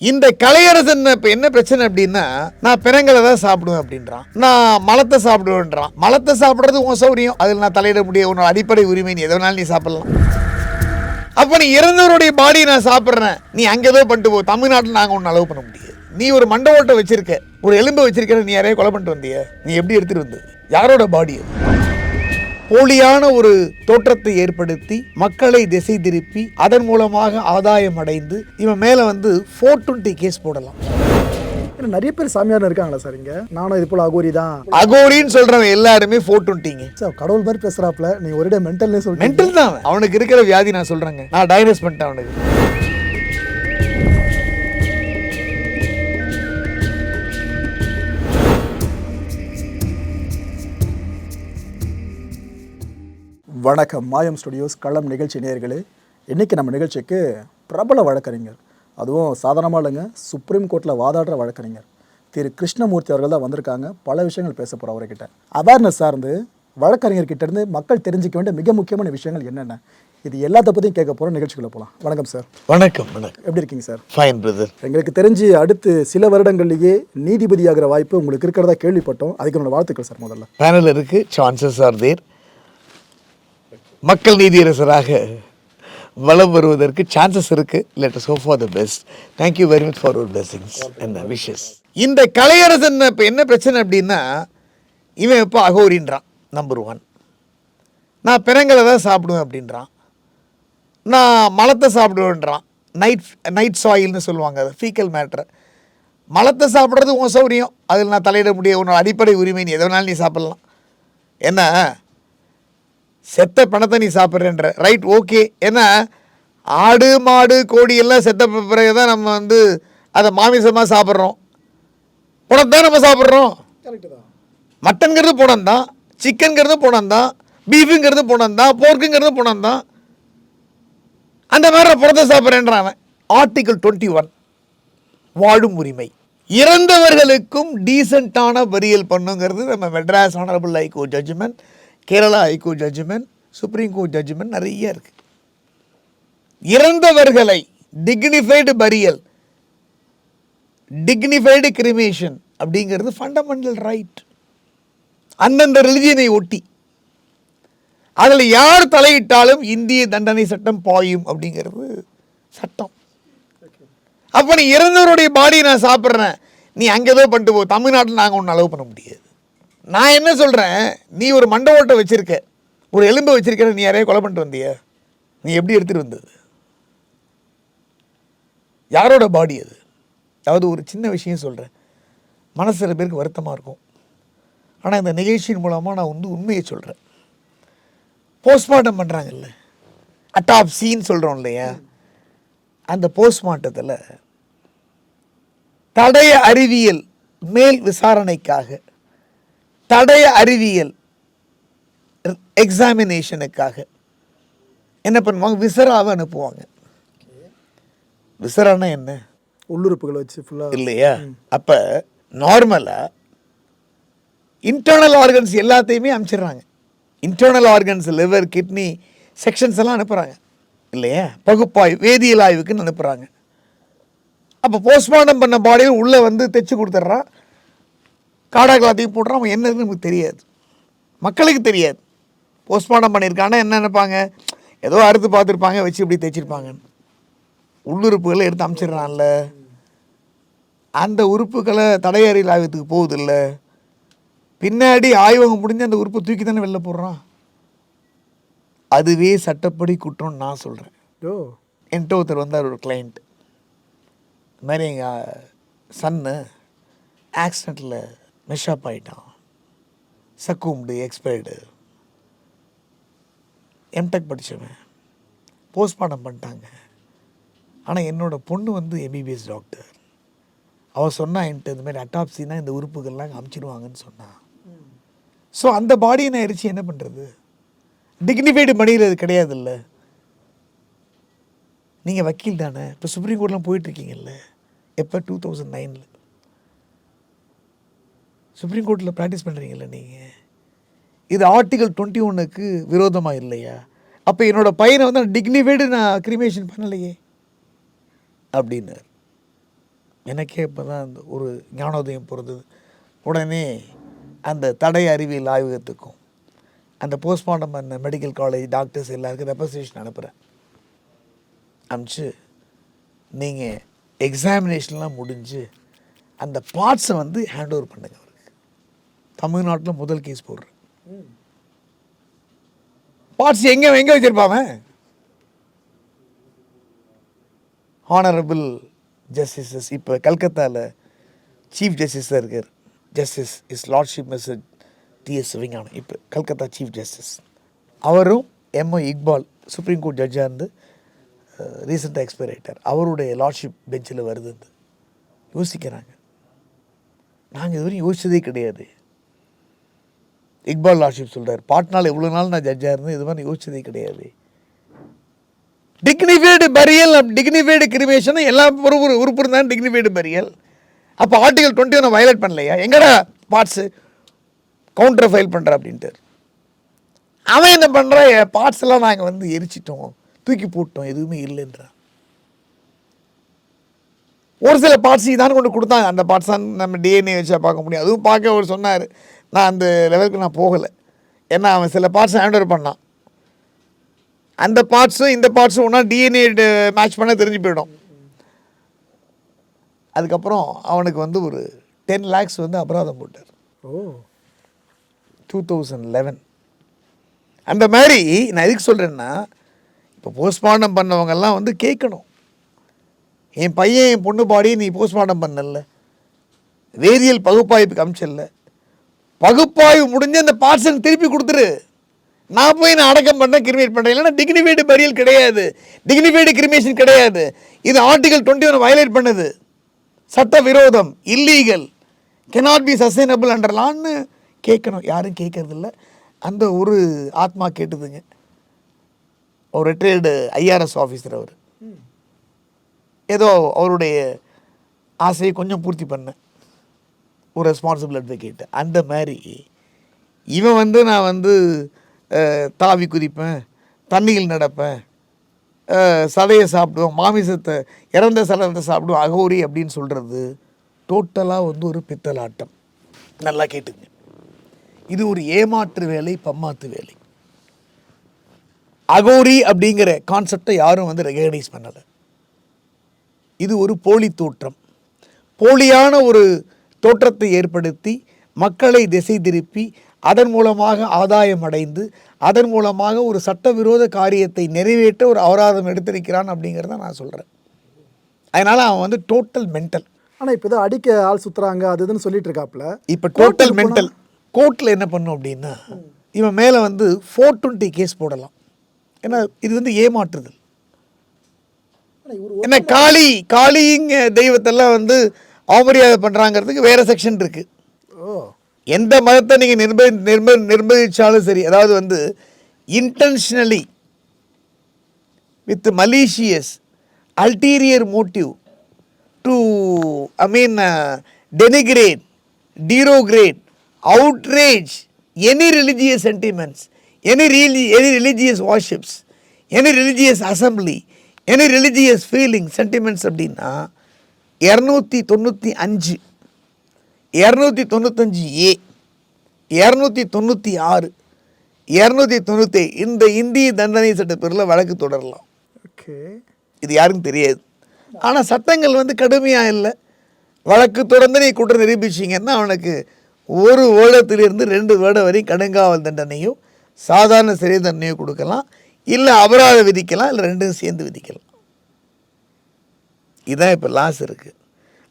இந்த கலையரசன் இப்போ என்ன பிரச்சனை அப்படின்னா நான் பிறங்களை தான் சாப்பிடுவேன் அப்படின்றான். நான் மலத்தை சாப்பிடுவேன்றான். மலத்தை சாப்பிட்றது உன் சௌரியம். அதில் நான் தலையிட முடிய உன்னோட அடிப்படை உரிமை நீ எதனாலும் நீ சாப்பிடலாம்? அப்போ நீ இறந்தவருடைய பாடியை நான் சாப்பிட்றேன். நீ அங்கே ஏதோ பண்ணிட்டு போ. தமிழ்நாட்டில் நாங்கள் ஒன்று அலோவ் பண்ண முடியாது. நீ ஒரு மண்டை ஓட்டை வச்சிருக்க. ஒரு எலும்பை வச்சிருக்க நீ யாரையும் கொலை பண்ணிட்டு வந்திய. நீ எப்படி எடுத்துட்டு வந்தது? யாரோட பாடி போலியான ஒரு தோற்றத்தை ஏற்படுத்தி மக்களை திசை திருப்பி அதன் மூலமாக ஆதாயம் அடைந்து இவன் மேலே வந்து ஃபோர் டுவெண்ட்டி கேஸ் போடலாம். ஏன்னா நிறைய பேர் சாமியார் இருக்காங்களா சார் இங்க? நானும் இது போல அகோரி தான். அகோரின்னு சொல்றவன் எல்லாருமே ஃபோர் டுவெண்ட்டிங்க சார் கடவுள் மாதிரி பேசுறாப்ல. நீங்க ஒரே மென்டல்னே சொல்றீங்க. மென்டல் தான் அவன். அவனுக்கு இருக்கிற வியாதி நான் சொல்றேங்க. நான் டயக்னோஸ் பண்ணிட்டேன் அவனுக்கு. வணக்கம். மாயம் ஸ்டுடியோஸ் களம் நிகழ்ச்சி நேயர்களே இன்னைக்கு நம்ம நிகழ்ச்சிக்கு பிரபல வழக்கறிஞர் அதுவும் சாதாரணமாக இல்லைங்க சுப்ரீம் கோர்ட்டில் வாதாடுற வழக்கறிஞர் திரு கிருஷ்ணமூர்த்தி அவர்கள் தான் வந்திருக்காங்க. பல விஷயங்கள் பேச போகிறோம் அவர்கிட்ட. அவேர்னஸ் சார்ந்து வழக்கறிஞர்கிட்ட இருந்து மக்கள் தெரிஞ்சுக்க வேண்டிய மிக முக்கியமான விஷயங்கள் என்னென்ன? இது எல்லாத்த பற்றியும் கேட்க போகிறோம் நிகழ்ச்சிக்குள்ள போகலாம் வணக்கம் சார். வணக்கம் வணக்கம். எப்படி இருக்கீங்க சார்? ஃபைன் பிரதர் எங்களுக்கு தெரிஞ்சு அடுத்து சில வருடங்கள்லேயே நீதிபதியாகிற வாய்ப்பு உங்களுக்கு இருக்கிறதா கேள்விப்பட்டோம். அதுக்கு என்னோட வாழ்த்துக்கள் சார் முதல்ல. பேனல் இருக்கு. சான்சஸ் ஆர் தேர் மக்கள் நீதியரசராக வலம் வருவதற்கு சான்சஸ் இருக்குது let us for the best thank you very much for your blessings என்ன விஷஸ் இந்த கலையரசன் இப்போ என்ன பிரச்சனை அப்படின்னா இவன் இப்போ அகோரின்றான் நம்பர் ஒன் நான் பிறங்களை தான் சாப்பிடுவேன் அப்படின்றான். நான் மலத்தை சாப்பிடுவேன்றான். நைட் நைட் சாயில்னு சொல்லுவாங்க அது ஃபீக்கல் மேட்ரு மலத்தை சாப்பிட்றது உன் சௌரியம். அதில் நான் தலையிட முடிய உன்னோட அடிப்படை உரிமை நீ எதை நீ சாப்பிட்லாம். என்ன? செத்த பணத்தை நீ சாப்பிட்றேன்ற. ரைட் ஓகே ஏன்னா ஆடு மாடு கோழி எல்லாம் செத்த பிறகு தான் நம்ம வந்து அதை மாமிசமாக சாப்பிட்றோம். புணம் தான் நம்ம சாப்பிட்றோம். மட்டன்கிறது புணம் தான். சிக்கன்கிறது புணம் தான் பீஃபுங்கிறது புணம் தான் போர்க்குங்கிறது புணம் தான் அந்த மாதிரி புறத்தை சாப்பிட்றேன்றான் அவன். ஆர்டிகல் டுவெண்ட்டி ஒன் வாழும் உரிமை. இறந்தவர்களுக்கும் டீசெண்டான பரியல் பண்ணுங்கிறது நம்ம Madras honourable high court judgment Kerala high court judgment supreme court judgment நிறைய இருக்கு. இறந்தவர்களை டிக்னிஃபைடு பரியல் டிக்னிஃபைடு கிரிமேஷன் அப்படிங்கிறது ஃபண்டமெண்டல் ரைட் அந்தந்த ரிலிஜியனை ஒட்டி. அதில் யார் தலையிட்டாலும் இந்திய தண்டனை சட்டம் பாயும் அப்படிங்கிறது சட்டம். அப்போ நீ இறந்தவருடைய பாடியை நான் சாப்பிட்றேன். நீ அங்கே ஏதோ பண்ணிட்டு போ. தமிழ்நாட்டில் நாங்கள் ஒன்றும் அளவு பண்ண முடியாது. நான் என்ன சொல்கிறேன் நீ ஒரு மண்டை ஓட்டை வச்சுருக்க. ஒரு எலும்பை வச்சுருக்கிற நீ யாரையும் கொலை பண்ணிட்டு வந்திய. நீ எப்படி எடுத்துகிட்டு வந்தது? யாரோட பாடி அது? அதாவது ஒரு சின்ன விஷயம் சொல்கிறேன் மனசு சில பேருக்கு வருத்தமாக இருக்கும். ஆனால் இந்த நிகழ்ச்சியின் மூலமாக நான் வந்து உண்மையை சொல்கிறேன் போஸ்ட்மார்ட்டம் பண்ணுறாங்கல்ல அட்டாப்சின்னு சொல்கிறோம் இல்லையா? அந்த போஸ்ட்மார்ட்டத்தில் தடய அறிவியல் மேல் விசாரணைக்காக தடய அறிவியல் எக்ஸாமினேஷனுக்காக என்ன பண்ணுவாங்க? விசராவை அனுப்புவாங்க. விசரானா என்ன? உள்ளுறுப்புகளை வச்சு ஃபுல்லாக இல்லையா? அப்போ நார்மலாக இன்டர்னல் ஆர்கன்ஸ் எல்லாத்தையுமே அனுப்பிச்சிடுறாங்க internal organs liver kidney sections எல்லாம் அனுப்புகிறாங்க இல்லையா? பகுப்பாய்வு வேதியியல் ஆய்வுக்குன்னு அனுப்புகிறாங்க அப்போ போஸ்ட்மார்ட்டம் பண்ண பாடியில் உள்ளே வந்து தைச்சு கொடுத்துட்றான். காடாக்கலாத்தையும் போடுறான் அவன் என்னதுன்னு நமக்கு தெரியாது. மக்களுக்கு தெரியாது. போஸ்ட்மார்ட்டம் பண்ணியிருக்கானா என்ன நினைப்பாங்க? ஏதோ அறுத்து பார்த்துருப்பாங்க வச்சு இப்படி தைச்சிருப்பாங்கன்னு உள்ளுறுப்புகளை எடுத்து அமுச்சிடுறான்ல. அந்த உறுப்புகளை தடையறையில் ஆய்வத்துக்கு போகுதில்ல. பின்னாடி ஆய்வகம் முடிஞ்சு அந்த உறுப்பை தூக்கி தானே வெளில போடுறான். அதுவே சட்டப்படி குற்றம்னு நான் சொல்கிறேன் ஓ. என்கிட்ட ஒருத்தர் வந்தார் ஒரு கிளைண்ட் இது மாதிரி எங்கள் சன்னு ஆக்சிடெண்ட்டில் மெஷப் ஆகிட்டான் சக்கூம்டு எக்ஸ்பைர்டு எம்டெக் படித்தவன் போஸ்ட்மார்ட்டம் பண்ணிட்டாங்க. ஆனால் என்னோடய பொண்ணு வந்து எம்பிபிஎஸ் டாக்டர் அவள் சொன்னா என்கிட்ட இந்தமாதிரி அட்டாப்சினா இந்த உறுப்புகள்லாம் காமிச்சிடுவாங்கன்னு சொன்னான் ஸோ அந்த பாடியை நான் எரிச்சு என்ன பண்ணுறது டிக்னிஃபைடு மணியில் அது கிடையாதுல்ல. நீங்கள் வக்கீல் தானே. இப்போ சுப்ரீம் கோர்ட்லாம் போயிட்டுருக்கீங்கல்ல எப்போ? டூ தௌசண்ட் நைனில் சுப்ரீம் கோர்ட்டில் ப்ராக்டிஸ் பண்ணுறீங்கல்ல நீங்கள் இது ஆர்டிகல் டுவெண்ட்டி ஒன்றுக்கு விரோதமாக இல்லையா? அப்போ என்னோடய பையனை வந்து டிக்னிஃபைடு நான் கிரிமேஷன் பண்ணலையே? அப்படின்னார். எனக்கே இப்போ தான் அந்த ஒரு ஞானோதயம் பிறந்தது உடனே அந்த தடை அறிவியல் ஆய்வகத்துக்கும் அந்த போஸ்ட்மார்ட்டம் பண்ண மெடிக்கல் காலேஜ் டாக்டர்ஸ் எல்லாருக்கும் ரெப்ரசன்டேஷன் அனுப்புகிறேன் அனுப்பிச்சு நீங்கள் எக்ஸாமினேஷன்லாம் முடிஞ்சு அந்த பார்ட்ஸை வந்து ஹேண்ட் ஓவர் பண்ணுங்கள் தமிழ்நாட்டில் முதல் கேஸ் போடுறேன். பார்ட்ஸ் எங்கே எங்கே வச்சிருப்பாங்க ஹானரபிள் ஜஸ்டிஸஸ் இப்போ கல்கத்தாவில் சீஃப் ஜஸ்டிஸாக இருக்கார். Justice his lordship Mr TS Sivagnanam இப்போ கல்கத்தா சீஃப் ஜஸ்டிஸ் அவரும் எம்ஓ இக்பால் சுப்ரீம் கோர்ட் ஜட்ஜாக இருந்து ரீசெண்டாக எக்ஸ்பைர் ஆகிட்டார் அவருடைய லார்ட்ஷிப் பெஞ்சில் வருது யோசிக்கிறாங்க. நாங்கள் இதுவரையும் யோசிச்சதே கிடையாது. இக்பால் ஆஷிப் சொல்கிறார் பாட்னால் இவ்வளோ நாள் நான் ஜட்ஜாக இருந்தேன் இது மாதிரி யோசிச்சதே கிடையாது. டிக்னிஃபைடு பரியல் டிக்னிஃபைடு கிரிமேஷன் எல்லா உறுப்பு உறுப்பு இருந்தாலும் டிக்னிஃபைடு பரியல் அப்போ ஆர்டிகல் டுவெண்ட்டி ஒன்று வயலேட் பண்ணலையா? எங்கடா பார்ட்ஸு கவுண்டரை ஃபைல் பண்ணுற அப்படின்ட்டு. அவன் என்ன பண்ணுறான் பார்ட்ஸ் எல்லாம் நாங்கள் வந்து எரிச்சிட்டோம் தூக்கி போட்டோம் எதுவுமே இல்லைன்றான் ஒரு சில பார்ட்ஸ் தான் கொண்டு கொடுத்தாங்க. அந்த பார்ட்ஸ் தான் நம்ம டிஎன்ஏ வச்சா பார்க்க முடியும். அதுவும் பார்க்க அவர் சொன்னார். நான் அந்த லெவலுக்கு நான் போகலை. ஏன்னா அவன் சில பார்ட்ஸ் ஹேண்ட் ஓவர் பண்ணான். அந்த பார்ட்ஸும் இந்த பார்ட்ஸும் ஒன்றா டிஎன்ஏ மேட்ச் பண்ண தெரிஞ்சு போயிடும். அதுக்கப்புறம் அவனுக்கு வந்து ஒரு டென் லேக்ஸ் வந்து அபராதம் போட்டார். ஓ. டூ தௌசண்ட் லெவன் அந்த மாதிரி நான் எதுக்கு சொல்கிறேன்னா இப்போ போஸ்ட்மார்ட்டம் பண்ணவங்கெல்லாம் வந்து கேட்கணும். என் பையன் என் பொண்ணு பாடி நீ போஸ்ட்மார்ட்டம் பண்ணல. வேதியியல் பகுப்பாய்வுக்கு அமிச்சல்ல. பகுப்பாய்வு முடிஞ்சு அந்த பார்சல் திருப்பி கொடுத்துரு. நான் போய் நான் அடக்கம் பண்ண கிரிமேட் பண்ணுறேன் இல்லைன்னா டிக்னிஃபைடு பரியல் கிடையாது. டிக்னிஃபைடு கிரிமேஷன் கிடையாது. இது ஆர்டிகல் டுவெண்ட்டி ஒன் வயலேட் பண்ணுது. சட்ட விரோதம் இல்லீகல் cannot பி சஸ்டைனபிள் அண்டர்லான்னு கேட்கணும். யாரும் கேட்கறதில்ல. அந்த ஒரு ஆத்மா கேட்டுதுங்க. ஒரு ரிட்டையர்டு ஐஆர்எஸ் ஆஃபீஸர் அவர். ஏதோ அவருடைய ஆசையை கொஞ்சம் பூர்த்தி பண்ணேன். ஒரு ரெஸ்பான்சிபிள் அட்வொகேட் அந்த மாதிரி இவன் வந்து நான் வந்து தாவி குதிப்பேன் தண்ணியில் நடப்பேன் சதையை சாப்பிடுவேன் மாமிசத்தை இறந்த சலத்தை சாப்பிடுவேன் அகோரி அப்படின்னு சொல்கிறது டோட்டலாக வந்து ஒரு பித்தலாட்டம். நல்லா கேட்டுங்க. இது ஒரு ஏமாற்று வேலை பம்மாத்து வேலை. அகோரி அப்படிங்கிற கான்செப்டை யாரும் வந்து ரெகனைஸ் பண்ணலை. இது ஒரு போலி தோற்றம். போலியான ஒரு தோற்றத்தை ஏற்படுத்தி மக்களை திசை திருப்பி அதன் மூலமாக ஆதாயம் அடைந்து அதன் மூலமாக ஒரு சட்டவிரோத காரியத்தை நிறைவேற்ற ஒரு அபராதம் எடுத்திருக்கிறான் அப்படிங்கிறத நான் சொல்கிறேன் அதனால் அவன் வந்து டோட்டல் மென்டல் ஆனால் இப்போ தான் அடிக்க ஆள் சுற்றுறாங்க அது இதுன்னு சொல்லிட்டு இருக்காப்புல இப்போ டோட்டல் மென்டல் கோர்ட்டில் என்ன பண்ணும் அப்படின்னா இவன் மேலே வந்து ஃபோர் டுவெண்ட்டி கேஸ் போடலாம். ஏன்னா இது வந்து ஏமாற்றுதல். என்ன காளி காளிங்க தெய்வத்தெல்லாம் வந்து அவமரியாதை பண்ணுறாங்கிறதுக்கு வேற செக்ஷன் இருக்கு. ஓ. எந்த மதத்தை நீங்கள் நிர்ப நிர்ப நிர்பந்திச்சாலும் சரி அதாவது வந்து intentionally with malicious ulterior motive to I mean denigrate derogate outrage any religious sentiments any reli any religious worships any religious assembly any religious feeling sentiments அப்படின்னா இரநூத்தி தொண்ணூற்றி அஞ்சு. இரநூத்தி தொண்ணூத்தஞ்சு ஏ. இரநூத்தி தொண்ணூற்றி ஆறு. இரநூத்தி தொண்ணூற்றி இந்த இந்திய தண்டனை சட்டப்பிரிவில் வழக்கு தொடரலாம். ஓகே. இது யாருக்கும் தெரியாது. ஆனால் சட்டங்கள் வந்து கடுமையாக இல்லை. வழக்கு தொடர்ந்து நீ குற்றம் நிரூபிச்சிங்கன்னா அவனுக்கு ஒரு வருடத்திலிருந்து ரெண்டு வருடம் வரை கடுங்காவல் தண்டனையும் சாதாரண சிறை தண்டனையும் கொடுக்கலாம். இல்லை அபராதம் விதிக்கலாம் இல்லை ரெண்டும் சேர்ந்து விதிக்கலாம். இதான் இப்போ லாஸ் இருக்குது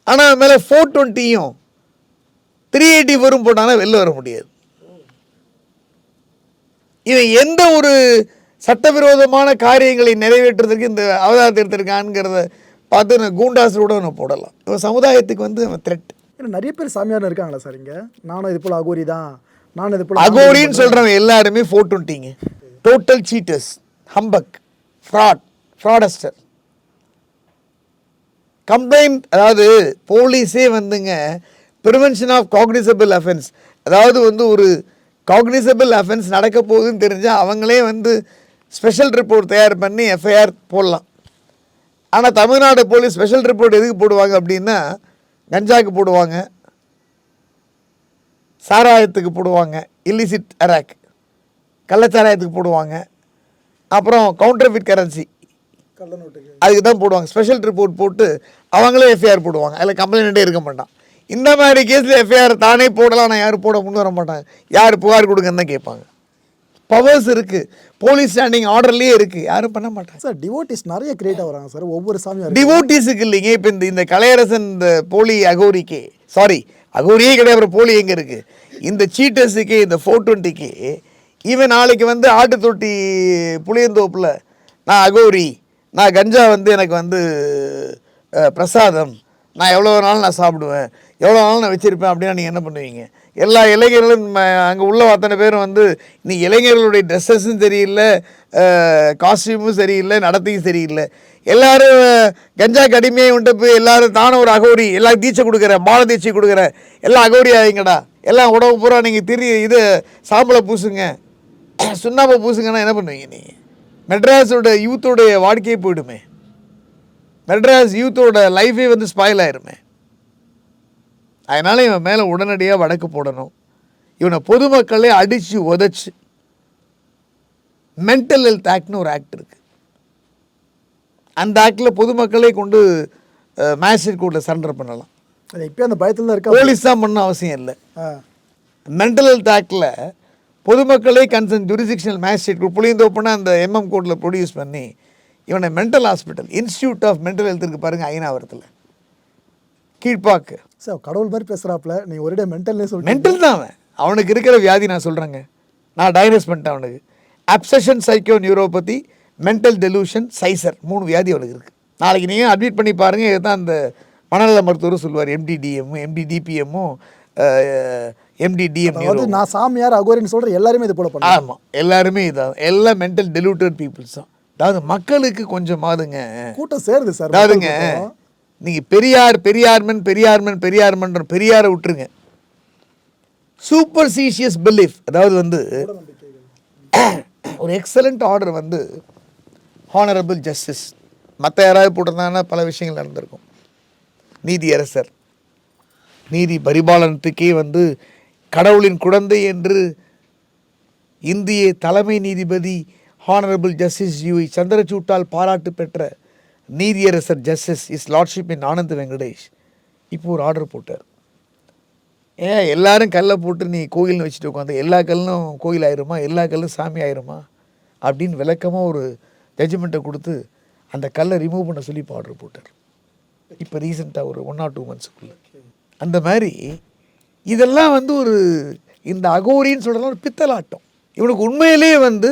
ஆனால் மேலே ஃபோர் டுவெண்ட்டியும் த்ரீ எயிட்டி ஃபோரும் போட்டாங்கன்னா வெளில வர முடியாது. இவன் எந்த ஒரு சட்டவிரோதமான காரியங்களை நிறைவேற்றுறதுக்கு இந்த அவதாரத்தை எடுத்திருக்கான்ங்கிறத பார்த்து நான் கூண்டாஸ் கூட ஒன்று போடலாம். இவன் சமுதாயத்துக்கு வந்து அவன் த்ரெட் ஏன்னா நிறைய பேர் சாமியார் இருக்காங்களா சார் இங்கே? நானும் இது போல் அகோரி தான். நானும் இது போல் அகோரின்னு சொல்கிறவன் எல்லாருமே four டுவெண்ட்டிங்க total cheaters humbug fraud fraudster complaint அதாவது போலீஸே வந்துங்க ப்ரிவென்ஷன் ஆஃப் காக்னிசபிள் அஃபென்ஸ் அதாவது வந்து ஒரு காக்னிசபிள் அஃபென்ஸ் நடக்க போகுதுன்னு தெரிஞ்சால் அவங்களே வந்து ஸ்பெஷல் ரிப்போர்ட் தயார் பண்ணி எஃப்ஐஆர் போடலாம். ஆனால் தமிழ்நாடு போலீஸ் ஸ்பெஷல் ரிப்போர்ட் எதுக்கு போடுவாங்க அப்படின்னா கஞ்சாக்கு போடுவாங்க சாராயத்துக்கு போடுவாங்க இல்லிசிட் அராக் கள்ளச்சாராயத்துக்கு போடுவாங்க அப்புறம் கவுண்டர்ஃபிட் கரன்சி அதுக்கு தான் போடுவாங்க. ஸ்பெஷல் ரிப்போர்ட் போட்டு அவங்களே எஃப்ஐஆர் போடுவாங்க. அதில் கம்ப்ளைண்ட்டே இருக்க மாட்டான். இந்த மாதிரி கேஸில் எஃப்ஐஆர் தானே போடலாம் நான் யாரும் போட முன் வர மாட்டாங்க. யார் புகார் கொடுங்கன்னு தான் கேட்பாங்க. பவர்ஸ் இருக்குது போலீஸ் ஸ்டாண்டிங் ஆர்டர்லேயே இருக்குது யாரும் பண்ண மாட்டாங்க. சார் டிவோட்டிஸ் நிறைய கிரியேட் ஆகுறாங்க சார். ஒவ்வொரு சாமியார் டிவோட்டிஸுக்கு இல்லைங்க. இப்போ இந்த இந்த கலையரசன் இந்த போலி அகோரிக்கு சாரி அகோரியே கிடையாது. அப்புறம் போலி எங்கே இருக்குது இந்த சீட்டர்ஸுக்கு இந்த ஃபோர் டுவெண்ட்டிக்கு இவன் நாளைக்கு வந்து ஆட்டு தொட்டி புளியந்தோப்பில் நான் அகோரி நான் கஞ்சா வந்து எனக்கு வந்து பிரசாதம். நான் எவ்வளோ நாள் நான் சாப்பிடுவேன். எவ்வளோ நாள் நான் வச்சுருப்பேன் அப்படின்னா நீங்கள் என்ன பண்ணுவீங்க? எல்லா இளைஞர்களும் அங்கே உள்ள அத்தனை பேரும் வந்து இன்னைக்கு இளைஞர்களுடைய ட்ரெஸ்ஸஸும் சரியில்லை காஸ்டியூமும் சரியில்லை நடத்தையும் சரியில்லை. எல்லோரும் கஞ்சா அடிமையை உண்டு போய் எல்லாரும் தானே ஒரு அகோரி எல்லாம் தீட்சை கொடுக்குறேன் பால தீட்சை கொடுக்குறேன் எல்லாம் அகோரி ஆகிங்கடா எல்லாம் உடம்பு பூரா நீங்கள் திரி இது சாம்பலை பூசுங்க. சுண்ணாம்பை பூசுங்கன்னா என்ன பண்ணுவீங்க நீங்கள் மெட்ராஸோட யூத்தோடைய வாழ்க்கையே போயிடுமே. மெட்ராஸ் யூத்தோட லைஃபே வந்து ஸ்பாயில் ஆயிருமே. அதனால் இவன் மேலே உடனடியாக வழக்கு போடணும். இவனை பொதுமக்களே அடித்து உதைச்சு மென்டல் ஹெல்த் ஆக்ட்னு ஒரு ஆக்ட் இருக்குது அந்த ஆக்டில் பொதுமக்களே கொண்டு மேஜிஸ்ட்ரேட் கோர்ட்டில் சரண்டர் பண்ணலாம். இப்போ அந்த பயத்தில் தான் இருக்கா? போலீஸ் தான் பண்ண அவசியம் இல்லை. மென்டல் ஹெல்த் ஆக்டில் பொதுமக்களே கன்சர்ன் ஜுரிசிக்ஷனல் மேஜிஸ்ட்ரேட் கோர்ட் புளியந்தோப்புனா அந்த எம்எம் கோர்ட்டில் ப்ரொடியூஸ் பண்ணி இவனை mental hospital institute of mental health இருக்கு பாருங்க ஐநாவரத்தில். கீழ்ப்பாக்கு. சார் கடவுள் மாதிரி பேசுகிறாப்புல நீங்கள் ஒரே மென்டல்னே சொல்லிட்டு மென்டல் தான் அவன். அவனுக்கு இருக்கிற வியாதி நான் சொல்கிறேங்க நான் டயக்னோஸ் பண்ணிட்டேன் அவனுக்கு. Obsession psycho neuropathy mental delusion seizure மூணு வியாதி அவனுக்கு இருக்குது நாளைக்கு நீங்கள் அட்மிட் பண்ணி பாருங்கள் இதுதான் அந்த மனநல மருத்துவர் சொல்லுவார். எம்டிடிஎம் எம்டிடிபிஎம்மும் எம்டிடிஎம் நான் சாமியார் அகோரின்னு சொல்கிற எல்லாருமே இது போல பண்ணுறேன் ஆமாம் எல்லாருமே இதான். எல்லாம் மென்டல் டெலூட்டட் பீப்புள்ஸ் தான் அதாவது மக்களுக்கு கொஞ்சமாதுங்க கூட்டம் சேருது சார். அதாவதுங்க. நீங்கள் பெரியார் பெரியார்மன் பெரியார்மன் பெரியார்மன்ற பெரியாரை விட்டுருங்க. சூப்பர்சீஷியஸ் பிலீஃப் அதாவது வந்து ஒரு எக்ஸலண்ட் ஆர்டர் வந்து ஹானரபிள் ஜஸ்டிஸ் மற்ற யாராவது போட்டிருந்தாங்கன்னா பல விஷயங்கள் நடந்திருக்கும். நீதியரசர் நீதி பரிபாலனத்துக்கே வந்து கடவுளின் குழந்தை என்று இந்திய தலைமை நீதிபதி ஹானரபிள் ஜஸ்டிஸ் யூ சந்திரசூட்டால் பாராட்டு பெற்ற நீதியரசர் justice his lordship N Anand Venkatesh இப்போ ஒரு ஆர்டர் போட்டார். ஏன் எல்லாரும் கல்லை போட்டு நீ கோயில்னு வச்சுட்டு உட்காந்து எல்லா கல்லும் கோயில் ஆயிருமா? எல்லா கல்லும் சாமி ஆயிருமா? அப்படின்னு விளக்கமாக ஒரு ஜட்ஜ்மெண்ட்டை கொடுத்து அந்த கல்லை ரிமூவ் பண்ண சொல்லி இப்போ ஆர்டர் போட்டார். இப்போ ரீசெண்டாக ஒரு ஒன் ஆர் டூ மந்த்ஸுக்குள்ளே அந்த மாதிரி இதெல்லாம் வந்து ஒரு இந்த அகோரின்னு சொல்கிறதுலாம் ஒரு பித்தலாட்டம். இவனுக்கு உண்மையிலேயே வந்து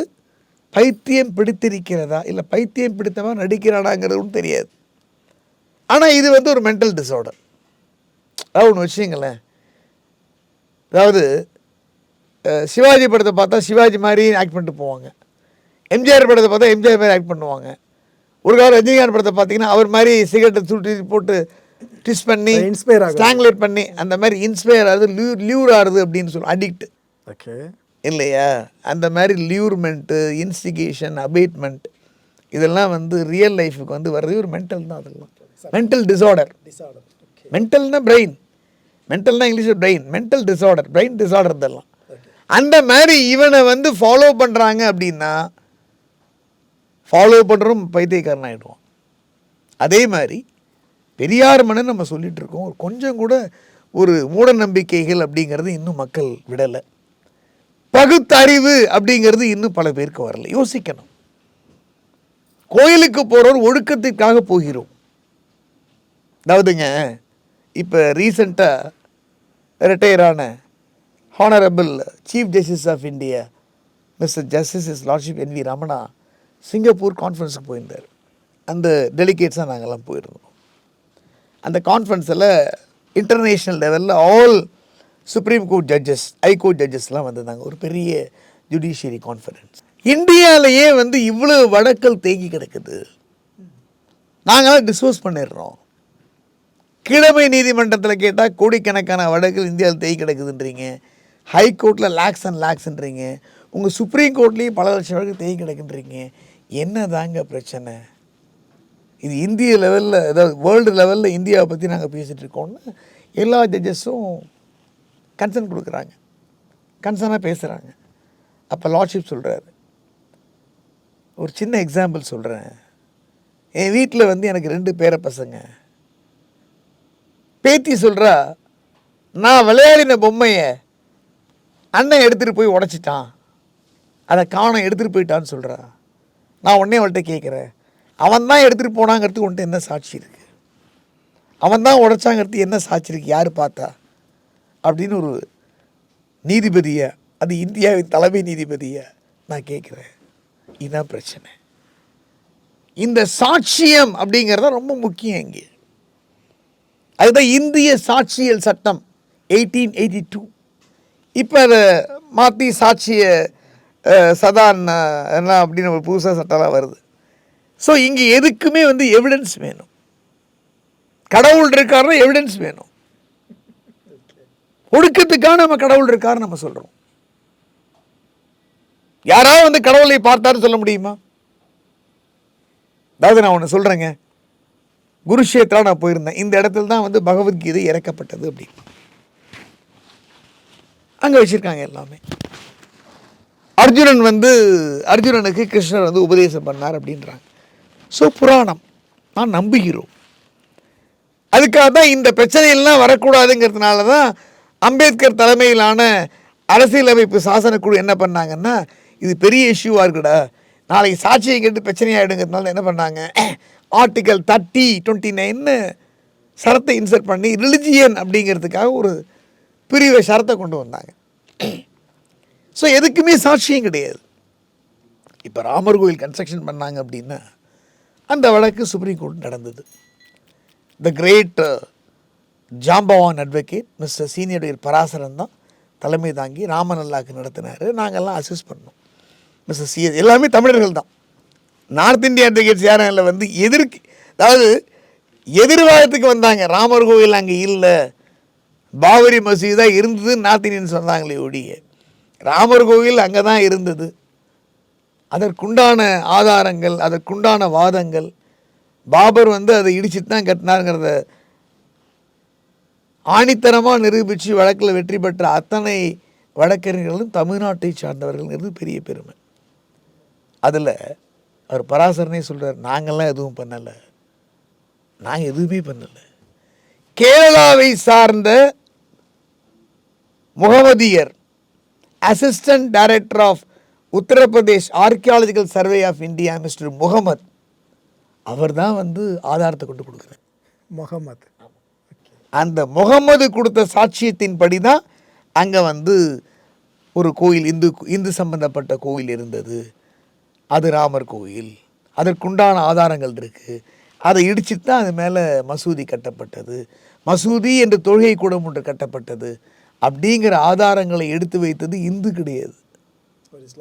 பைத்தியம் பிடித்திருக்கிறதா? இல்லை பைத்தியம் பிடித்தவன் நடிக்கிறானாங்கிறதும் தெரியாது. ஆனால் இது வந்து ஒரு மென்டல் டிஸார்டர் அதாவது ஒன்று வச்சுங்களேன் அதாவது சிவாஜி படத்தை பார்த்தா சிவாஜி மாதிரி ஆக்ட் பண்ணிட்டு போவாங்க. எம்ஜிஆர் படத்தை பார்த்தா எம்ஜிஆர் மாதிரி ஆக்ட் பண்ணுவாங்க. ஒரு காலம் ரஜினிகாந்த் படத்தை பார்த்தீங்கன்னா அவர் மாதிரி சிகரெட்டை சுட்டி போட்டு ட்விஸ்ட் பண்ணி ஆகுது. ஸ்ட்ராங்குலேட் பண்ணி அந்த மாதிரி இன்ஸ்பயர் ஆகுது லியூ லியூர் ஆகுது அப்படின்னு சொல்லுவோம் அடிக்ட் ஓகே இல்லையா? அந்த மாதிரி லியூர்மெண்ட்டு இன்ஸ்டிகேஷன் அபேட்மெண்ட் இதெல்லாம் வந்து ரியல் லைஃபுக்கு வந்து வர்றது ஒரு மென்டல் தான் அதெல்லாம். மென்டல் டிஸார்டர் மென்டல்னா பிரெயின் மென்டல்னா இங்கிலீஷில் brain mental disorder brain disorder இதெல்லாம். அந்த மாதிரி இவனை வந்து ஃபாலோ பண்ணுறாங்க அப்படின்னா ஃபாலோ பண்ணுறோம் பைத்தியக்காரன் ஆகிடுவான் அதே மாதிரி பெரியார் மனு நம்ம சொல்லிட்டு இருக்கோம். கொஞ்சம் கூட ஒரு மூட நம்பிக்கைகள் அப்படிங்கிறது இன்னும் மக்கள் விடலை. பகுத்தறிவு அப்படிங்கிறது இன்னும் பல பேருக்கு வரல. யோசிக்கணும். கோயிலுக்கு போகிறோம் ஒழுக்கத்திற்காக போகிறோம். அதாவதுங்க இப்போ ரீசண்டாக ரிட்டையரான honourable chief justice of India Mr justice his lordship N V Ramana Singapore கான்ஃபரன்ஸுக்கு போயிருந்தார். அந்த டெலிகேட்ஸாக நாங்கள்லாம் போயிருந்தோம். அந்த கான்ஃபரன்ஸில் இன்டர்நேஷ்னல் லெவலில் all supreme court judges high court ஜட்ஜஸ்லாம் வந்திருந்தாங்க. ஒரு பெரிய ஜுடிஷியரி கான்ஃபரன்ஸ் இந்தியாவிலேயே வந்து இவ்வளோ வழக்கல் தேங்கி கிடக்குது. நாங்களாம் டிஸ்போஸ் பண்ணிடுறோம். கிழமை நீதிமன்றத்தில் கேட்டால் கோடிக்கணக்கான வழக்குகள் இந்தியாவில் தேங்கி கிடக்குதுன்றீங்க. ஹை கோர்ட்டில் லேக்ஸ் அண்ட் லேக்ஸ்ன்றீங்க உங்கள் சுப்ரீம் கோர்ட்லேயும் பல லட்சம் வழக்கு தேங்கி கிடக்குன்றீங்க. என்ன தாங்க பிரச்சனை? இது இந்திய லெவலில் அதாவது வேர்ல்டு லெவலில் இந்தியாவை பற்றி நாங்கள் பேசிகிட்டு இருக்கோம்னா எல்லா ஜட்ஜஸும் கன்சர்ன் கொடுக்குறாங்க. கன்சர்னாக பேசுகிறாங்க அப்போ லார்ட்ஷிப் சொல்கிறாரு ஒரு சின்ன எக்ஸாம்பிள் சொல்கிறேன் என் வீட்டில் வந்து எனக்கு ரெண்டு பேரை பசங்க. பேத்தி சொல்கிறா நான் விளையாடின பொம்மையை அண்ணன் எடுத்துகிட்டு போய் உடச்சிட்டான். அதை காணம் எடுத்துகிட்டு போயிட்டான்னு சொல்கிறா நான் உடனே அவள்கிட்ட கேட்குறேன் அவன் தான் எடுத்துகிட்டு போனாங்கிறதுக்கு உன்ட்டு என்ன சாட்சி இருக்குது அவன் தான் உடைச்சாங்கிறது என்ன சாட்சி இருக்குது யார் பார்த்தா? அப்படின்னு ஒரு நீதிபதியை அது இந்தியாவின் தலைமை நீதிபதியை நான் கேட்குறேன். இதுதான் பிரச்சனை. இந்த சாட்சியம் அப்படிங்கிறது ரொம்ப முக்கியம் இங்கே. அதுதான் இந்திய சாட்சியல் சட்டம் எயிட்டீன் எயிட்டி டூ இப்போ அதை மாற்றி சாட்சிய சதான் என்ன அப்படின்னு ஒரு புதுசாக சட்டம்லாம் வருது. ஸோ இங்கே எதுக்குமே வந்து எவிடன்ஸ் வேணும். கடவுள் இருக்காருன்னா எவிடன்ஸ் வேணும். ஒடுக்கத்துக்கான நம்ம கடவுள் இருக்கார் நம்ம சொல்கிறோம் யாராவது வந்து கடவுளை பார்த்தாரு சொல்ல முடியுமா? அதாவது நான் ஒன்று சொல்கிறேங்க குருஷேத்ரா நான் போயிருந்தேன். இந்த இடத்துல தான் வந்து பகவத்கீதை இறக்கப்பட்டது அப்படி அங்கே வச்சுருக்காங்க எல்லாமே. அர்ஜுனன் வந்து அர்ஜுனனுக்கு கிருஷ்ணர் வந்து உபதேசம் பண்ணார் அப்படின்றாங்க. ஸோ புராணம். நான் நம்புகிறோம். அதுக்காக தான் இந்த பிரச்சனையெல்லாம் வரக்கூடாதுங்கிறதுனால தான் அம்பேத்கர் தலைமையிலான அரசியலமைப்பு சாசனக்குழு என்ன பண்ணாங்கன்னா இது பெரிய இஷ்யூவாக இருக்குடா. நாளைக்கு சாட்சியை கேட்டு பிரச்சனையாயிடுங்கிறதுனால என்ன பண்ணாங்க? ஆர்டிக்கல் தேர்ட்டி டுவெண்ட்டி நைன்னு சரத்தை இன்சர்ட் பண்ணி ரிலிஜியன் அப்படிங்கிறதுக்காக ஒரு பிரிவை சரத்தை கொண்டு வந்தாங்க. ஸோ எதுக்குமே சாட்சியம் கிடையாது. இப்போ ராமர் கோயில் கன்ஸ்ட்ரக்ஷன் பண்ணாங்க அப்படின்னா அந்த வழக்கு சுப்ரீம் கோர்ட் நடந்தது. த கிரேட் ஜாம்பவான் அட்வொகேட் மிஸ்டர் சீனியர் பராசரன் தான் தலைமை தாங்கி ராமநல்லாக்கு நடத்தினார். நாங்கள்லாம் அசிஸ்ட் பண்ணோம். மிஸ்டர் சி எல்லாமே தமிழர்கள் தான். நார்த் இந்தியா அட்வொகேட்ஸ் யாரும் இல்லை வந்து எதிர்க்கு அதாவது எதிர்வாதத்துக்கு வந்தாங்க. ராமர் கோவில் அங்கே இல்லை. பாபரி மசீதாக இருந்தது நார்த் இந்தியன்ஸ் வந்தாங்களே ஒடிய ராமர் கோவில் அங்கே தான் இருந்தது. அதற்குண்டான ஆதாரங்கள் அதற்குண்டான வாதங்கள். பாபர் வந்து அதை இடிச்சிட்டு தான் கட்டினாருங்கிறத ஆணித்தரமாக நிரூபித்து வழக்கில் வெற்றி பெற்ற அத்தனை வழக்கறிஞர்களும் தமிழ்நாட்டை சார்ந்தவர்கள்ங்கிறது பெரிய பெருமை. அதில் அவர் பராசரனே சொல்கிறார் நாங்கள்லாம் எதுவும் பண்ணலை. நாங்கள் எதுவுமே பண்ணலை. கேரளாவை சார்ந்த முகமதியர் assistant director of Uttar Pradesh archaeological survey of India Mr Mohammed அவர் தான் வந்து ஆதாரத்தை கொண்டு கொடுக்குறார். முகமது. அந்த முகமது கொடுத்த சாட்சியத்தின்படி தான் அங்கே வந்து ஒரு கோயில் இந்து இந்து சம்பந்தப்பட்ட கோயில் இருந்தது. அது ராமர் கோயில். அதற்குண்டான ஆதாரங்கள் இருக்குது அதை இடிச்சிட்டு தான் அது மேலே மசூதி கட்டப்பட்டது. மசூதி என்ற தொழுகை கூடம் ஒன்று கட்டப்பட்டது. அப்படிங்கிற ஆதாரங்களை எடுத்து வைத்தது இந்து கிடையாது.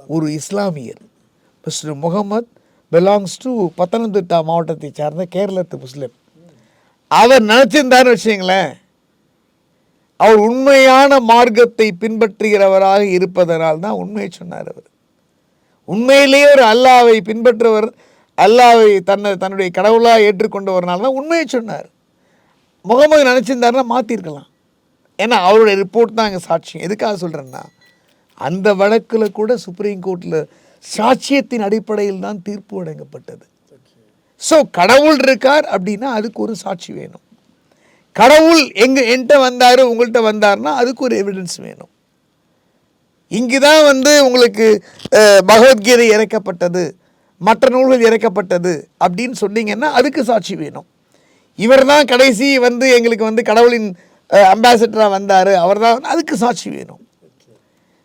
ஒரு இஸ்லாமியர். Mr Mohammed belongs to Pathanamthitta மாவட்டத்தை சார்ந்த கேரளத்து முஸ்லிம். அவர் நினச்சிருந்தாருன்னு வச்சுங்களேன் அவர் உண்மையான மார்க்கத்தை பின்பற்றுகிறவராக இருப்பதனால் தான் உண்மையை சொன்னார் அவர். உண்மையிலேயே ஒரு அல்லாவை பின்பற்றுவர் அல்லாவை தன்னை தன்னுடைய கடவுளாக ஏற்றுக்கொண்டவர்னால தான் உண்மையை சொன்னார். முகமது நினச்சிருந்தாருன்னா மாற்றிருக்கலாம் ஏன்னா அவருடைய ரிப்போர்ட் தான் அங்கே சாட்சியம். எதுக்காக சொல்கிறேன்னா அந்த வழக்கில் கூட சுப்ரீம் கோர்ட்டில் சாட்சியத்தின் அடிப்படையில் தான் தீர்ப்பு வழங்கப்பட்டது. ஸோ கடவுள் இருக்கார் அப்படின்னா அதுக்கு ஒரு சாட்சி வேணும். கடவுள் எங்கள் என்கிட்ட வந்தார் உங்கள்கிட்ட வந்தார்னா அதுக்கு ஒரு எவிடன்ஸ் வேணும். இங்கு தான் வந்து உங்களுக்கு பகவத்கீதை இறக்கப்பட்டது மற்ற நூல்கள் இறக்கப்பட்டது அப்படின்னு சொன்னீங்கன்னா அதுக்கு சாட்சி வேணும். இவர் தான் கடைசி வந்து எங்களுக்கு வந்து கடவுளின் அம்பாசடராக வந்தார் அவர் தான் அதுக்கு சாட்சி வேணும்.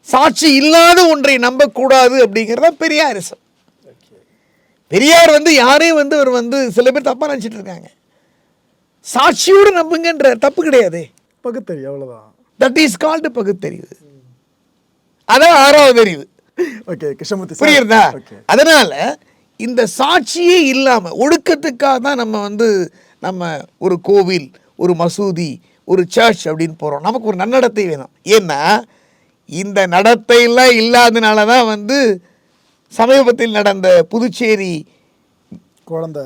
சாட்சி இல்லாத ஒன்றை நம்பக்கூடாது அப்படிங்கிறது தான் பெரியாரிசம் பெரியார் வந்து யாரையும் வந்து அவர் வந்து சில பேர் தப்பாக நினச்சிட்டு இருக்காங்க. சாட்சியோடு நம்புங்கன்ற தப்பு கிடையாதே. பகுத்தறி அவ்வளோதான் தட் இஸ் கால்டு பகுத்தறிவு. அதான் ஆறாவது அறிவு. ஓகே கிருஷ்ணமூர்த்தி புரியுறதா அதனால இந்த சாட்சியே இல்லாம ஒடுக்கத்துக்காக தான் நம்ம வந்து நம்ம ஒரு கோவில் ஒரு மசூதி ஒரு சர்ச் அப்படின்னு போறோம். நமக்கு ஒரு நன்னடத்தை வேணும். ஏன்னா இந்த நடத்தையெல்லாம் இல்லாதனால தான் வந்து சமீபத்தில் நடந்த புதுச்சேரி குழந்தை.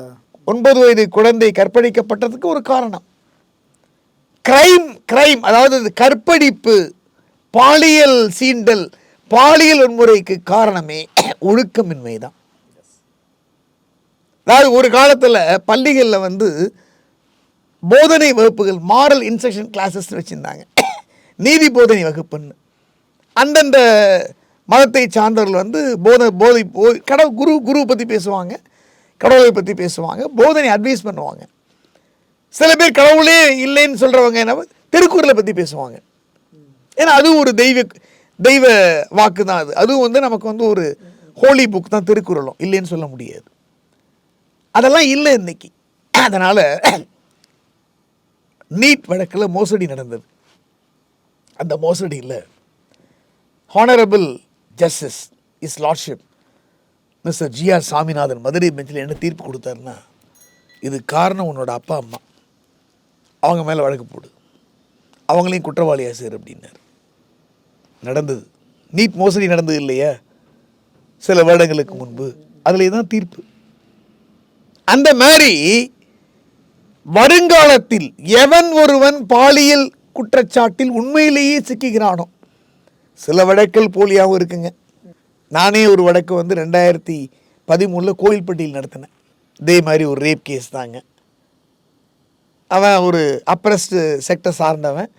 ஒன்பது வயது குழந்தை கற்பழிக்கப்பட்டதுக்கு ஒரு காரணம். கிரைம் கிரைம் அதாவது கற்பழிப்பு பாலியல் சீண்டல் பாலியல் வன்முறைக்கு காரணமே ஒழுக்கமின்மை தான். அதாவது ஒரு காலத்தில் பள்ளிகளில் வந்து போதனை வகுப்புகள் மாரல் இன்ஸ்ட்ரக்ஷன் கிளாஸஸ் வச்சுருந்தாங்க. நீதி போதனை வகுப்புன்னு. அந்தந்த மதத்தை சார்ந்தவர்கள் வந்து போத போதை போ கடவுள் குரு குரு பற்றி பேசுவாங்க. கடவுளை பற்றி பேசுவாங்க. போதனை அட்வைஸ் பண்ணுவாங்க. சில பேர் கடவுளே இல்லைன்னு சொல்கிறவங்க என்ன திருக்குறளை பற்றி பேசுவாங்க. ஏன்னா அதுவும் ஒரு தெய்வ தெய்வ வாக்கு தான் அது. அதுவும் வந்து நமக்கு வந்து ஒரு ஹோலி புக் தான் திருக்குறளும். இல்லைன்னு சொல்ல முடியாது. அதெல்லாம் இல்லை இன்னைக்கு. அதனால் நீட் வழக்கில் மோசடி நடந்தது. அந்த மோசடியில் honourable justice his lordship Mr GR Swaminathan Madurai பெஞ்சில் என்ன தீர்ப்பு கொடுத்தாருன்னா இது காரணம் உன்னோட அப்பா அம்மா. அவங்க மேலே வழக்கு போடு. அவங்களையும் குற்றவாளியாக சேர் அப்படின்னார். நடந்தது. நீட் மோசடி நடந்தது இல்லையா? சில வருடங்களுக்கு முன்பு. அதில் தான் தீர்ப்பு. அந்த மாதிரி வருங்காலத்தில் எவன் ஒருவன் பாலியல் குற்றச்சாட்டில் உண்மையிலேயே சிக்குகிறானோ சில வழக்கில் போலியாகவும் இருக்குங்க. நானே ஒரு வழக்கு வந்து ரெண்டாயிரத்தி பதிமூணில் கோயில்பட்டியில் நடத்தினேன். இதே மாதிரி ஒரு ரேப் கேஸ் தாங்க. அவன் ஒரு அப்ரஸ்டு செக்டர் சார்ந்தவன்.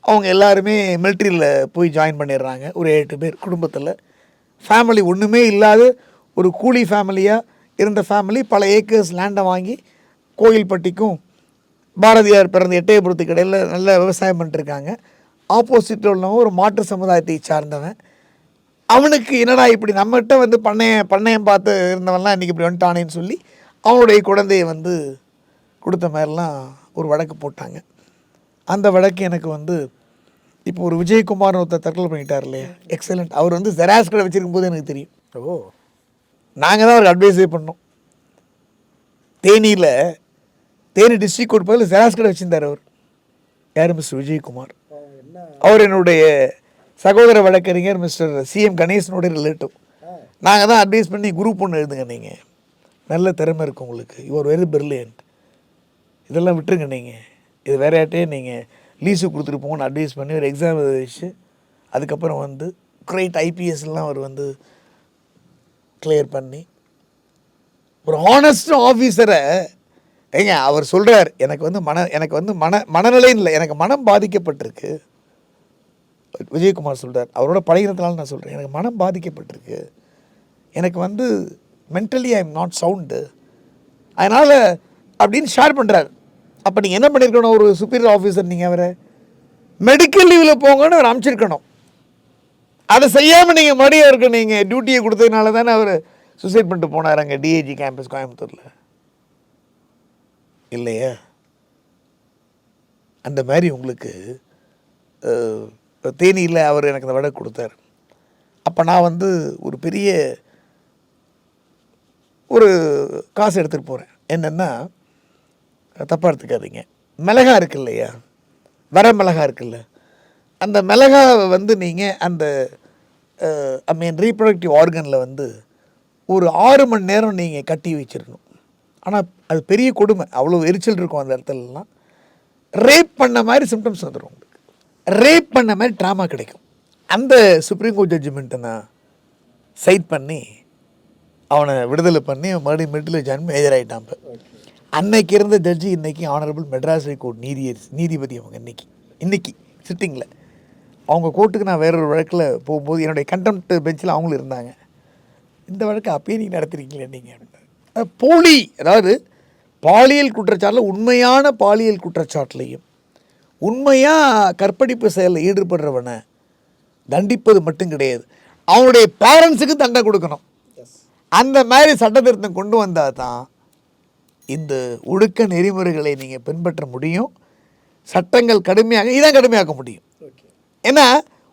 அவங்க எல்லாருமே மிலிட்ரியில் போய் ஜாயின் பண்ணிடுறாங்க. ஒரு எட்டு பேர் குடும்பத்தில். ஃபேமிலி ஒன்றுமே இல்லாத ஒரு கூலி ஃபேமிலியாக இருந்த ஃபேமிலி பல ஏக்கர்ஸ் லேண்டை வாங்கி கோயில்பட்டிக்கும் பாரதியார் பிறந்த எட்டயபுரத்துக்கு இடையில் நல்ல விவசாயம் பண்ணிட்டுருக்காங்க ஆப்போசிட்டில் உள்ளவன் ஒரு மாற்று சமுதாயத்தை சார்ந்தவன். அவனுக்கு என்னடா இப்படி நம்மகிட்ட வந்து பண்ணைய பண்ணையம் பார்த்து இருந்தவன்லாம் இன்றைக்கி இப்படி வந்துட்டானேன்னு சொல்லி அவனுடைய குழந்தையை வந்து கொடுத்த மாதிரிலாம் ஒரு வழக்கு போட்டாங்க. அந்த வழக்கு எனக்கு வந்து இப்போ ஒரு விஜயகுமார் ஒருத்தர் தற்கொலை பண்ணிட்டார் இல்லையா? எக்ஸலண்ட் அவர் வந்து ஜெராக்ஸ் கடை வச்சிருக்கும் போது எனக்கு தெரியும். ஓ. நாங்கள் தான் அவருக்கு அட்வைஸே பண்ணோம். தேனியில் தேனி டிஸ்ட்ரிக்ட் கோர்ட் பக்கத்தில் ஜெராக்ஸ் கடை வச்சிருந்தார் அவர். யார் மிஸ்டர் விஜயகுமார்? அவர் என்னுடைய சகோதர வழக்கறிஞர் மிஸ்டர் சிஎம் கணேசனுடைய ரிலேட்டிவ் நாங்கள் தான் அட்வைஸ் பண்ணி குரூப் ஒன்று எழுதுங்க நீங்கள் நல்ல திறமை இருக்கும் உங்களுக்கு. யுவர் வெரி பிரில்லியன்ட் இதெல்லாம் விட்டுருங்க நீங்கள் இது வேற யார்ட்டே நீங்கள் லீஸு கொடுத்துட்டு போங்கன்னு அட்வைஸ் பண்ணி ஒரு எக்ஸாம் வச்சு அதுக்கப்புறம் வந்து கிரேட் ஐபிஎஸ்லாம் அவர் வந்து கிளியர் பண்ணி ஒரு ஹானஸ்ட் ஆஃபீஸரை ஏங்க அவர் சொல்கிறார் எனக்கு வந்து மன எனக்கு வந்து மன மனநிலைன்னு இல்லை. எனக்கு மனம் பாதிக்கப்பட்டிருக்கு. விஜயகுமார் சொல்கிறார் அவரோட பழகிறதுனால நான் சொல்கிறேன் எனக்கு மனம் பாதிக்கப்பட்டிருக்கு. எனக்கு வந்து mentally I am not sound அதனால் அப்படின்னு ஷேர் பண்ணுறார் அப்போ நீங்கள் என்ன பண்ணியிருக்கணும் ஒரு சுப்பீரியர் ஆஃபீஸர் நீங்கள் அவரை. மெடிக்கல் லீவில் போங்கன்னு அவர் அனுப்பிச்சிருக்கணும். அதை செய்யாமல் நீங்கள் மறுபடியும் அவருக்கு நீங்கள் டியூட்டியை கொடுத்ததுனால தானே அவர் சூசைட் பண்ணிட்டு போனார் அங்கே டிஏஜி கேம்பஸ் கோயம்புத்தூரில். இல்லையா? அந்த மாதிரி உங்களுக்கு தேனியில் அவர் எனக்கு அந்த வடை கொடுத்தார். அப்போ நான் வந்து ஒரு பெரிய ஒரு காசு எடுத்துகிட்டு போகிறேன் என்னென்னா தப்பாக எடுத்துக்காதீங்க. மிளகா இருக்கு இல்லையா? வர மிளகா இருக்குல்ல அந்த மிளகாவை வந்து நீங்கள் அந்த ஐ மீன் ரீப்ரொடக்டிவ் ஆர்கனில் வந்து ஒரு ஆறு மணி நேரம் நீங்கள் கட்டி வச்சிடணும் ஆனால் அது பெரிய கொடுமை. அவ்வளோ எரிச்சல் இருக்கும் அந்த இடத்துலலாம். ரேப் பண்ண மாதிரி சிம்டம்ஸ் வந்துடும் உங்களுக்கு. ரேப் பண்ண மாதிரி ட்ராமா கிடைக்கும். அந்த சுப்ரீம் கோர்ட் ஜட்ஜ்மெண்ட்டை நான் சைட் பண்ணி அவனை விடுதலை பண்ணி மறுபடியும் மெட்டில் ஜாயின் மேஜர் ஆகிட்டான் இப்போ அன்னைக்கு இருந்த ஜட்ஜி இன்றைக்கி ஆனரபிள் மெட்ராஸ் ஹைகோர்ட் நீதி நீதிபதி அவங்க இன்னைக்கு. இன்றைக்கி சிட்டிங்கில் அவங்க கோர்ட்டுக்கு நான் வேறொரு வழக்கில் போகும்போது என்னுடைய கண்டெம்ட் பெஞ்சில் அவங்களும் இருந்தாங்க. இந்த வழக்கு அப்பயே நீங்கள் நடத்துறீங்களே நீங்கள் அப்படின்னு போலி அதாவது பாலியல் குற்றச்சாட்டில் உண்மையான பாலியல் குற்றச்சாட்டுலையும் உண்மையாக கற்பழிப்பு செயலில் ஈடுபடுறவனை தண்டிப்பது மட்டும் கிடையாது. அவனுடைய பேரண்ட்ஸுக்கு தண்டனை கொடுக்கணும். அந்த மாதிரி சட்ட திருத்தம் கொண்டு வந்தால் தான் இந்த ஒழுக்க நெறிமுறைகளை நீங்கள் பின்பற்ற முடியும். சட்டங்கள் கடுமையாக இதான் கடுமையாக்க முடியும். ஏன்னா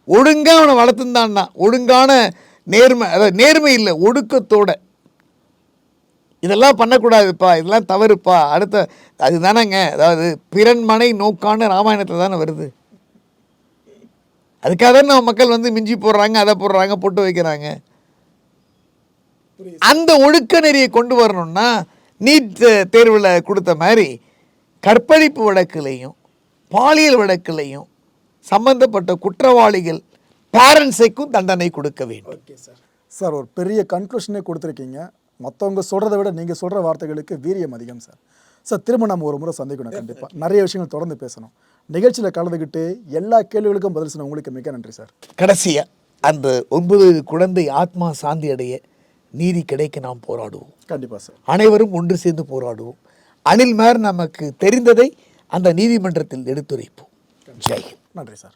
ஒழுங்காக அவனை வளர்த்துந்தான்னா ஒழுங்கான நேர்மை அதாவது நேர்மை இல்லை ஒடுக்கத்தோட இதெல்லாம் பண்ணக்கூடாதுப்பா இதெல்லாம் தவறுப்பா. அடுத்த அதுதானேங்க. அதாவது பிறன்மனை நோக்கான ராமாயணத்தில் தானே வருது. அதுக்காக தானே நம்ம மக்கள் வந்து மிஞ்சி போடுறாங்க அதை போடுறாங்க பொட்டு வைக்கிறாங்க. அந்த ஒழுக்க நெறியை கொண்டு வரணும்னா நீட் தேர்வில் கொடுத்த மாதிரி கற்பழிப்பு வழக்குலையும் பாலியல் வழக்குலையும் சம்பந்தப்பட்ட குற்றவாளிகள் பேரண்ட்ஸைக்கும் தண்டனை கொடுக்க வேண்டும். Okay sir. சார் ஒரு பெரிய கன்க்ளூஷனே கொடுத்துருக்கீங்க. மற்றவங்க சொல்கிறத விட நீங்கள் சொல்கிற வார்த்தைகளுக்கு வீரியம் அதிகம் சார். சார் திரும்ப நம்ம ஒரு முறை சந்திக்கணும் கண்டிப்பாக நிறைய விஷயங்கள் தொடர்ந்து பேசணும். நிகழ்ச்சியில் கலந்துக்கிட்டு எல்லா கேள்விகளுக்கும் பதில் சொன்ன உங்களுக்கு மிக நன்றி சார். கடைசியா அந்த ஒன்பது குழந்தை ஆத்மா சாந்தி அடைய நீதி கிடைக்க நாம் போராடுவோம். கண்டிப்பாக சார். அனைவரும் ஒன்று சேர்ந்து போராடுவோம். அணில் மேர் நமக்கு தெரிந்ததை அந்த நீதிமன்றத்தில் எடுத்துரைப்போம். ஜெய்ஹிந்த் நன்றி சார்.